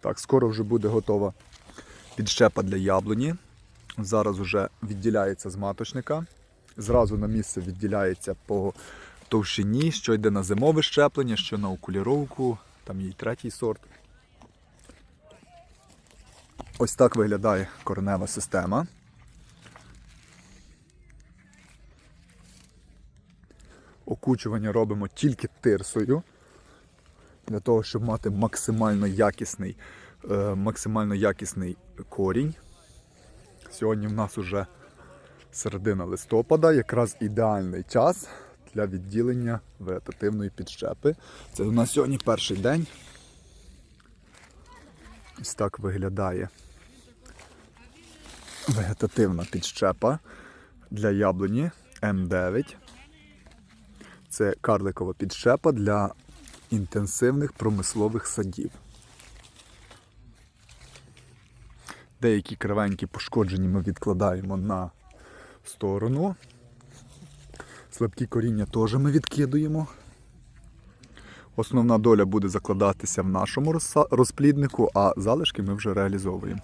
Так, скоро вже буде готова підщепа для яблуні. Зараз вже відділяється з маточника. Зразу на місце відділяється по товщині, що йде на зимове щеплення, що на окуліровку, там є третій сорт. Ось так виглядає коренева система. Окучування робимо тільки тирсою, для того, щоб мати максимально якісний, е, максимально якісний корінь. Сьогодні в нас уже середина листопада, якраз ідеальний час для відділення вегетативної підщепи. Це у нас сьогодні перший день. Ось так виглядає вегетативна підщепа для яблуні М9. Це карликова підщепа для інтенсивних промислових садів. Деякі кривенькі пошкоджені ми відкладаємо на сторону. Слабкі коріння теж ми відкидуємо. Основна доля буде закладатися в нашому розпліднику, а залишки ми вже реалізовуємо.